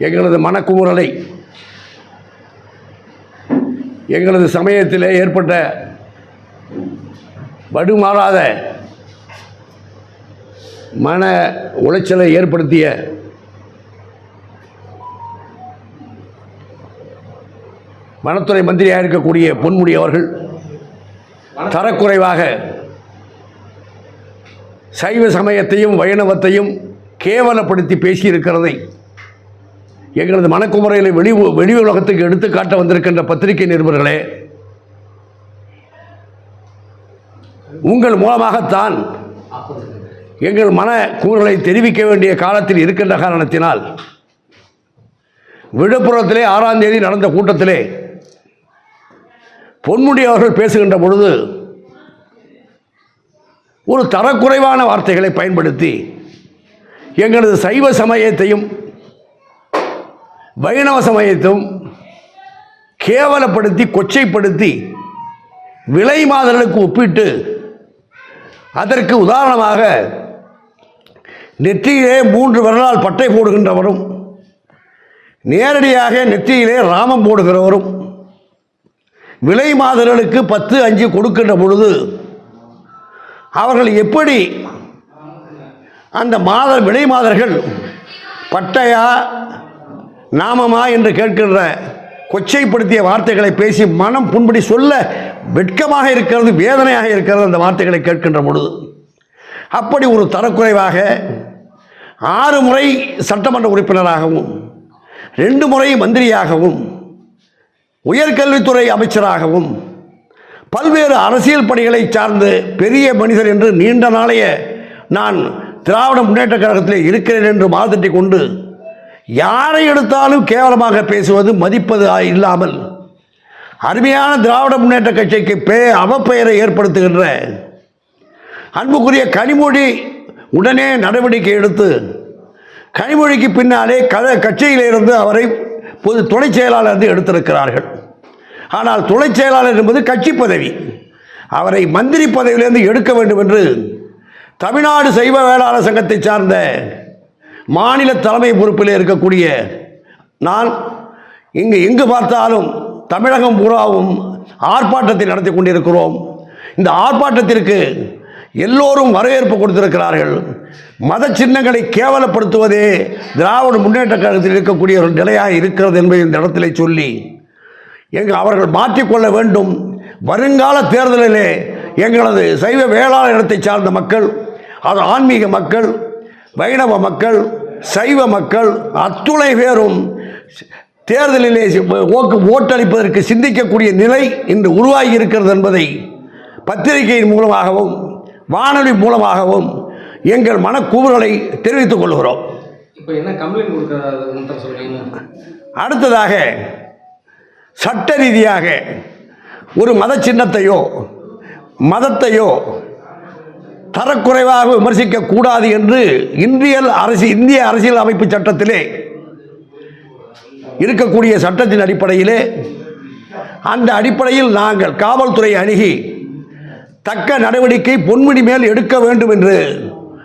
எங்களது மனக்குமுறலை எங்களது சமயத்தில் ஏற்பட்ட வடுமாறாத மன உளைச்சலை ஏற்படுத்திய வனத்துறை மந்திரியாக இருக்கக்கூடிய பொன்முடி அவர்கள் தரக்குறைவாக சைவ சமயத்தையும் வைணவத்தையும் கேவலப்படுத்தி பேசியிருக்கிறதை எங்களது மனக்குமுறைகளை வெளி வெளி உலகத்துக்கு எடுத்துக்காட்ட வந்திருக்கின்ற பத்திரிகை நிருபர்களே உங்கள் மூலமாகத்தான் எங்கள் மன கூறுகளை தெரிவிக்க வேண்டிய காலத்தில் இருக்கின்ற காரணத்தினால் விழுப்புரத்திலே ஆறாம் தேதி நடந்த கூட்டத்திலே பொன்முடி அவர்கள் பேசுகின்ற பொழுது ஒரு தரக்குறைவான வார்த்தைகளை பயன்படுத்தி எங்களது சைவ சமயத்தையும் வைணவ சமயத்தும் கேவலப்படுத்தி கொச்சைப்படுத்தி விலை மாதர்களுக்கு ஒப்பிட்டு அதற்கு உதாரணமாக நெற்றியிலே மூன்று விரலால் பட்டை போடுகின்றவரும் நேரடியாக நெற்றியிலே ராமம் போடுகிறவரும் விலை மாதர்களுக்கு பத்து அஞ்சு கொடுக்கின்ற பொழுது அவர்கள் எப்படி அந்த மாத விலை மாதர்கள் பட்டையா நாமமா என்று கேட்கின்ற கொச்சைப்படுத்திய வார்த்தைகளை பேசி மனம் புண்படி சொல்ல வெட்கமாக இருக்கிறது வேதனையாக இருக்கிறது அந்த வார்த்தைகளை கேட்கின்ற பொழுது. அப்படி ஒரு தரக்குறைவாக ஆறு முறை சட்டமன்ற உறுப்பினராகவும் ரெண்டு முறை மந்திரியாகவும் உயர்கல்வித்துறை அமைச்சராகவும் பல்வேறு அரசியல் பணிகளை சார்ந்து பெரிய மனிதர் என்று நீண்ட நாளைய நான் திராவிட முன்னேற்ற கழகத்தில் இருக்கிறேன் என்று மாதிட்டி கொண்டு யாரை எடுத்தாலும் கேவலமாக பேசுவது மதிப்பது இல்லாமல் அருமையான திராவிட முன்னேற்ற கட்சிக்கு பே அவப்பெயரை ஏற்படுத்துகின்ற அன்புக்குரிய கனிமொழி உடனே நடவடிக்கை எடுத்து கனிமொழிக்கு பின்னாலே க கட்சியிலிருந்து அவரை பொது துணைச் செயலாளர் என்று எடுத்திருக்கிறார்கள். ஆனால் துணைச் செயலாளர் என்பது கட்சி பதவி. அவரை மந்திரி பதவியிலிருந்து எடுக்க வேண்டும் என்று தமிழ்நாடு சைவ வேளாளர் சங்கத்தை சார்ந்த மாநில தலைமை பொறுப்பில் இருக்கக்கூடிய நான் இங்கு எங்கு பார்த்தாலும் தமிழகம் பூராவும் ஆர்ப்பாட்டத்தை நடத்தி கொண்டிருக்கிறோம். இந்த ஆர்ப்பாட்டத்திற்கு எல்லோரும் வரவேற்பு கொடுத்திருக்கிறார்கள். மத சின்னங்களை கேவலப்படுத்துவதே திராவிட முன்னேற்ற கழகத்தில் இருக்கக்கூடிய ஒரு நிலையாக இருக்கிறது என்பதை இந்த இடத்திலே சொல்லி எங்கள் அவர்கள் மாற்றிக்கொள்ள வேண்டும். வருங்கால தேர்தலிலே எங்களது சைவ வேளாண் இடத்தை சார்ந்த மக்கள் அது ஆன்மீக மக்கள் வைணவ மக்கள் சைவ மக்கள் அத்துணை பேரும் தேர்தலிலே ஓக்கு ஓட்டளிப்பதற்கு சிந்திக்கக்கூடிய நிலை இன்று உருவாகி இருக்கிறது என்பதை பத்திரிகையின் மூலமாகவும் வானொலி மூலமாகவும் எங்கள் மனக்கூறுகளை தெரிவித்துக் கொள்கிறோம். இப்போ என்ன கம்ப்ளைண்ட் கொடுக்குறதுன்னு சொல்றீங்க அடுத்ததாக சட்ட ரீதியாக ஒரு மத சின்னத்தையோ மதத்தையோ தரக்குறைவாக விமர்சிக்க கூடாது என்று இந்தியல் அரசு இந்திய அரசியல் அமைப்பு சட்டத்திலே இருக்கக்கூடிய சட்டத்தின் அடிப்படையிலே அந்த அடிப்படையில் நாங்கள் காவல்துறை அணுகி தக்க நடவடிக்கை பொன்முடி மேல் எடுக்க வேண்டும் என்று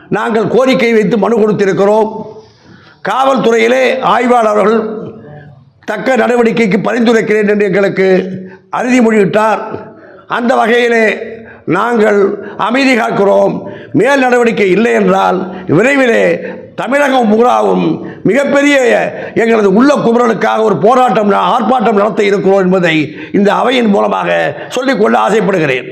நாங்கள் கோரிக்கை வைத்து மனு கொடுத்திருக்கிறோம். காவல்துறையிலே ஆய்வாளர்கள் தக்க நடவடிக்கைக்கு பரிந்துரைக்கிறேன் என்று எங்களுக்கு அறுதிமொழியிட்டார் அந்த வகையிலே நாங்கள் அமைதி காக்கிறோம். மேல் நடவடிக்கை இல்லை என்றால் விரைவிலே தமிழகம் பூராவும் மிகப்பெரிய எங்களது உள்ள குமரலுக்காக ஒரு போராட்டம் ஆர்ப்பாட்டம் நடத்த இருக்கிறோம் என்பதை இந்த அவையின் மூலமாக சொல்லிக்கொள்ள ஆசைப்படுகிறேன்.